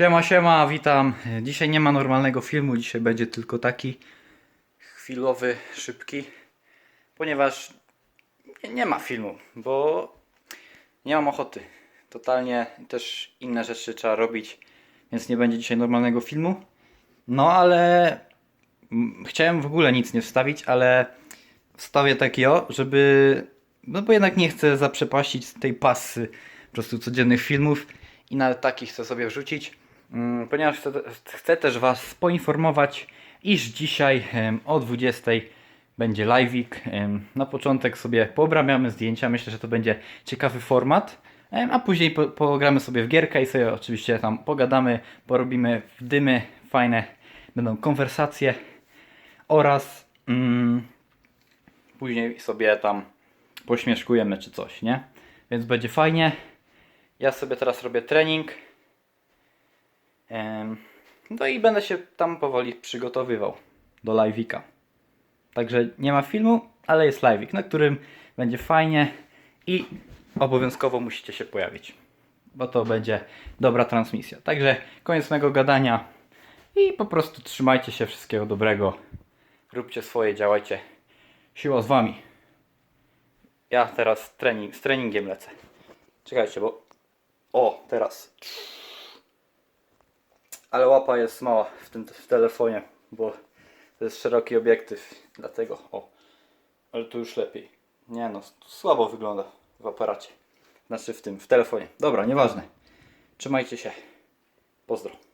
Siema, siema, witam. Dzisiaj nie ma normalnego filmu, dzisiaj będzie tylko taki chwilowy, szybki, ponieważ nie, ma filmu, bo nie mam ochoty. Totalnie też inne rzeczy trzeba robić, więc nie będzie dzisiaj normalnego filmu. No ale chciałem w ogóle nic nie wstawić, ale wstawię takiego, żeby. No bo jednak nie chcę zaprzepaścić tej pasy po prostu codziennych filmów i nawet takich chcę sobie wrzucić, ponieważ chcę, chcę też Was poinformować, iż dzisiaj o 20 będzie live'ik. Na początek sobie poobrabiamy zdjęcia, myślę, że to będzie ciekawy format. A później po, pogramy sobie w gierkę i sobie oczywiście tam pogadamy, porobimy dymy fajne, będą konwersacje oraz mm, później sobie tam pośmieszkujemy czy coś, nie? Więc będzie fajnie. Ja sobie teraz robię trening. No i będę się tam powoli przygotowywał do live'ika. Także nie ma filmu, ale jest live'ik, na którym będzie fajnie i obowiązkowo musicie się pojawić, bo to będzie dobra transmisja. Także koniec mego gadania i po prostu trzymajcie się, wszystkiego dobrego. Róbcie swoje, działajcie. Siła z wami. Ja teraz trening, z treningiem lecę. Czekajcie, bo... O, teraz. Ale łapa jest mała w tym w telefonie, bo to jest szeroki obiektyw, dlatego o. Ale tu już lepiej. Nie no, słabo wygląda w aparacie. Znaczy w tym, w telefonie. Dobra, nieważne. Trzymajcie się. Pozdro.